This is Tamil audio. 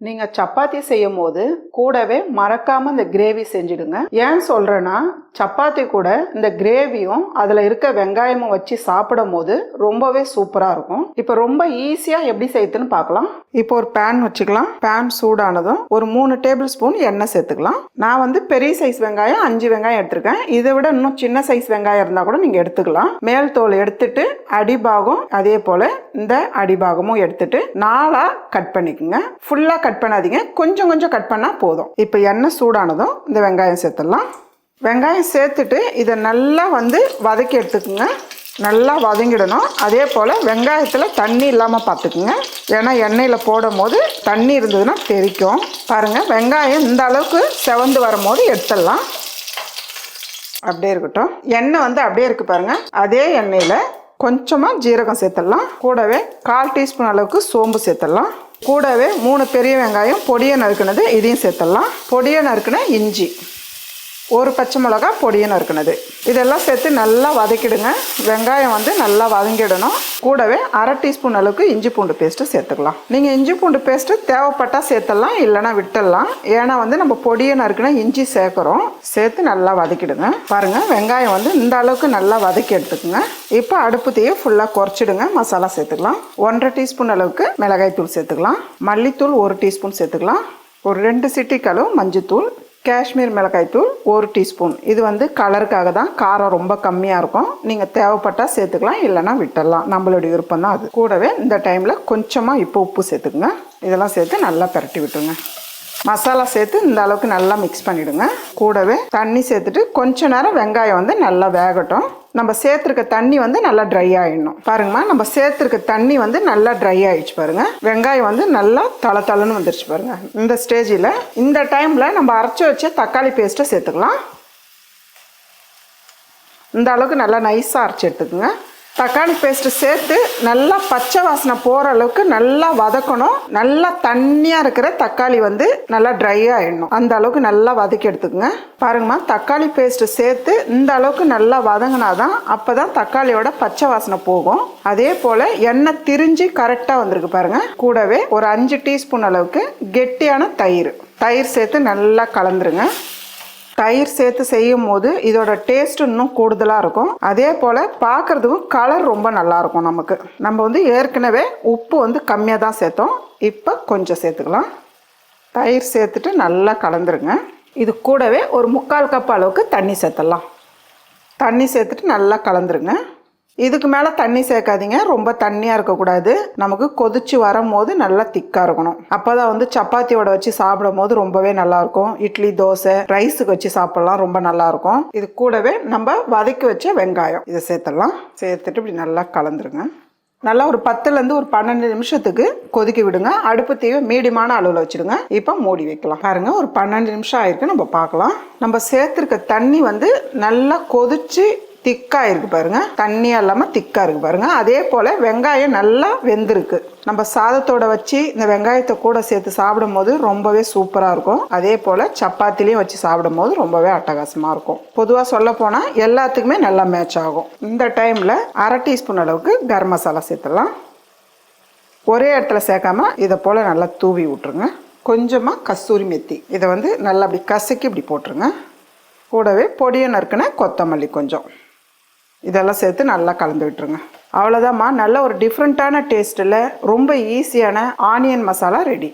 நீங்கள் சப்பாத்தி செய்யும் போது கூடவே மறக்காமல் இந்த கிரேவி செஞ்சுடுங்க. ஏன் சொல்கிறேன்னா சப்பாத்தி கூட இந்த கிரேவியும் அதில் இருக்க வெங்காயமும் வச்சு சாப்பிடும் போது ரொம்பவே சூப்பராக இருக்கும். இப்போ ரொம்ப ஈஸியாக எப்படி செய்யுதுன்னு பார்க்கலாம் இப்போ ஒரு பேன் வச்சுக்கலாம். பேன் சூடானதும் ஒரு மூணு டேபிள் ஸ்பூன் எண்ணெய் சேர்த்துக்கலாம். நான் வந்து பெரிய சைஸ் வெங்காயம் அஞ்சு வெங்காயம் எடுத்திருக்கேன். இதை விட இன்னும் சின்ன சைஸ் வெங்காயம் இருந்தால் கூட நீங்கள் எடுத்துக்கலாம். மேல் தோல் எடுத்துட்டு அடிபாகம் அதே போல் இந்த அடிபாகமும் எடுத்துட்டு நாலாக கட் பண்ணிக்கோங்க. ஃபுல்லாக கட் பண்ணாதீங்க. கொஞ்சம் கொஞ்சம் கட் பண்ணால் போதும். இப்போ எண்ணெய் சூடானதும் இந்த வெங்காயம் சேர்த்துடலாம். வெங்காயம் சேர்த்துட்டு இதை நல்லா வந்து வதக்கி எடுத்துக்கோங்க. நல்லா வதங்கிடணும். அதே போல் வெங்காயத்தில் தண்ணி இல்லாமல் பார்த்துக்குங்க. ஏன்னா எண்ணெயில் போடும் போது தண்ணி இருந்ததுன்னா தெறிக்கும். பாருங்கள் வெங்காயம் இந்த அளவுக்கு செவந்து வரும்போது எடுத்துடலாம். அப்படியே இருக்கட்டும். எண்ணெய் வந்து அப்படியே இருக்கு பாருங்கள் அதே எண்ணெயில் கொஞ்சமாக ஜீரகம் சேர்த்துடலாம். கூடவே கால் டீஸ்பூன் அளவுக்கு சோம்பு சேர்த்துடலாம். கூடவே மூணு பெரிய வெங்காயம் பொடியை நறுக்குனது இதையும் சேர்த்துடலாம். பொடியை நறுக்குன இஞ்சி. ஒரு பச்சை மிளகா பொடியும் நறுக்குனது இதெல்லாம் சேர்த்து நல்லா வதக்கிடுங்க. வெங்காயம் வந்து நல்லா வதங்கிடணும். கூடவே அரை டீஸ்பூன் அளவுக்கு இஞ்சி பூண்டு பேஸ்ட்டு சேர்த்துக்கலாம். நீங்கள் இஞ்சி பூண்டு பேஸ்ட்டு தேவைப்பட்டால் சேர்த்துடலாம் இல்லைன்னா விட்டுடலாம். ஏன்னா வந்து நம்ம பொடியை நறுக்குனா இஞ்சி சேர்க்குறோம். சேர்த்து நல்லா வதக்கிடுங்க. பாருங்கள் வெங்காயம் வந்து இந்த அளவுக்கு நல்லா வதக்கி எடுத்துக்கோங்க. இப்போ அடுப்பு தீயை ஃபுல்லாக குறைச்சிடுங்க. மசாலா சேர்த்துக்கலாம். ஒன்றரை டீஸ்பூன் அளவுக்கு மிளகாய் தூள் சேர்த்துக்கலாம். மல்லித்தூள் ஒரு டீஸ்பூன் சேர்த்துக்கலாம். ஒரு ரெண்டு சிட்டிக்களவு மஞ்சத்தூள். காஷ்மீர் மிளகாய் தூள் ஒரு டீஸ்பூன். இது வந்து கலருக்காக தான். காரம் ரொம்ப கம்மியாக இருக்கும். நீங்கள் தேவைப்பட்டால் சேர்த்துக்கலாம் இல்லைன்னா விட்டுடலாம். நம்மளுடைய விருப்பம் தான் அது. கூடவே இந்த டைமில் கொஞ்சமாக இப்போ உப்பு சேர்த்துக்குங்க. இதெல்லாம் சேர்த்து நல்லா பிரட்டி விட்டுருங்க. மசாலா சேர்த்து இந்த அளவுக்கு நல்லா மிக்ஸ் பண்ணிவிடுங்க கூடவே தண்ணி சேர்த்துட்டு கொஞ்ச நேரம் வெங்காயம் வந்து நல்லா வேகட்டும். நம்ம சேர்த்துருக்க தண்ணி வந்து நல்லா ட்ரை ஆகிடணும் பாருங்கம்மா நம்ம சேர்த்துருக்க தண்ணி வந்து நல்லா ட்ரை ஆகிடுச்சு பாருங்கள் வெங்காயம் வந்து நல்லா தள தளன்னு வந்துருச்சு பாருங்கள் இந்த ஸ்டேஜில் இந்த டைமில் நம்ம அரைச்சி வச்ச தக்காளி பேஸ்ட்டை சேர்த்துக்கலாம். இந்த அளவுக்கு நல்லா நைஸாக அரைச்சி எடுத்துக்கோங்க. தக்காளி பேஸ்ட்டு சேர்த்து நல்லா பச்சை வாசனை போகிற அளவுக்கு நல்லா வதக்கணும். நல்லா தண்ணியாக இருக்கிற தக்காளி வந்து நல்லா ட்ரை ஆகிடணும் அந்த அளவுக்கு நல்லா வதக்கி எடுத்துக்கோங்க. பாருங்கம்மா தக்காளி பேஸ்ட்டு சேர்த்து இந்த அளவுக்கு நல்லா வதங்கினாதான் அப்போ தான் தக்காளியோட பச்சை வாசனை போகும். அதே போல் எண்ணெய் திரிஞ்சு கரெக்டாக வந்திருக்கு பாருங்கள் கூடவே ஒரு அஞ்சு டீஸ்பூன் அளவுக்கு கெட்டியான தயிர். தயிர் சேர்த்து நல்லா கலந்துருங்க. தயிர் சேர்த்து செய்யும் போது இதோட டேஸ்ட் இன்னும் கூடுதலாக இருக்கும். அதே போல் பார்க்குறதுக்கும் கலர் ரொம்ப நல்லா இருக்கும் நமக்கு. நம்ம வந்து ஏற்கனவே உப்பு வந்து கம்மியாக தான் சேர்த்தோம். இப்போ கொஞ்சம் சேர்த்துக்கலாம். தயிர் சேர்த்துட்டு நல்லா கலந்துருங்க. இது கூடவே ஒரு முக்கால் கப் அளவுக்கு தண்ணி சேர்த்துடலாம் தண்ணி சேர்த்துட்டு நல்லா கலந்துருங்க. இதுக்கு மேலே தண்ணி சேர்க்காதீங்க. ரொம்ப தண்ணியாக இருக்கக்கூடாது. நமக்கு கொதிச்சு வரும்போது நல்லா திக்காக இருக்கணும். அப்போ தான் வந்து சப்பாத்தியோட வச்சு சாப்பிடும் போது ரொம்பவே நல்லாயிருக்கும் இட்லி தோசை ரைஸுக்கு வச்சு சாப்பிட்லாம். ரொம்ப நல்லாயிருக்கும் இது கூடவே நம்ம வதக்கி வச்ச வெங்காயம். இதை சேர்த்துடலாம். சேர்த்துட்டு இப்படி நல்லா கலந்துருங்க. நல்லா ஒரு பத்துலேருந்து ஒரு பன்னெண்டு நிமிஷத்துக்கு கொதிக்க விடுங்க. அடுப்பு தீவை மீடியமான அளவில் வச்சுடுங்க. இப்போ மூடி வைக்கலாம். பாருங்க ஒரு பன்னெண்டு நிமிஷம் ஆயிருக்கு. நம்ம பார்க்கலாம். நம்ம சேர்த்துருக்க தண்ணி வந்து நல்லா கொதிச்சு திக்காக இருக்குது பாருங்க. தண்ணியாக இல்லாமல் திக்காக இருக்குது பாருங்க. அதே போல் வெங்காயம் நல்லா வெந்திருக்கு. நம்ம சாதத்தோட வச்சு இந்த வெங்காயத்தை கூட சேர்த்து சாப்பிடும் போது ரொம்பவே சூப்பராக இருக்கும். அதே போல் சப்பாத்திலையும் வச்சு சாப்பிடும் போது ரொம்பவே அட்டகாசமாக இருக்கும். பொதுவாக சொல்ல போனால் எல்லாத்துக்குமே நல்லா மேட்ச் ஆகும். இந்த டைமில் அரை டீஸ்பூன் அளவுக்கு கரம் மசாலா சேர்த்துடலாம். ஒரே இடத்துல சேர்க்காம இதை போல் நல்லா தூவி விட்ருங்க கொஞ்சமாக கஸ்தூரி மெத்தி. இதை வந்து நல்லா அப்படி கசக்கி இப்படி போட்டுருங்க. கூடவே பொடியை நறுக்குன கொத்தமல்லி கொஞ்சம். இதெல்லாம் சேர்த்து நல்லா கலந்து விட்டுருங்க. அவ்வளோதாம்மா நல்ல ஒரு டிஃப்ரெண்ட்டான டேஸ்ட்டில் ரொம்ப ஈஸியான ஆனியன் மசாலா ரெடி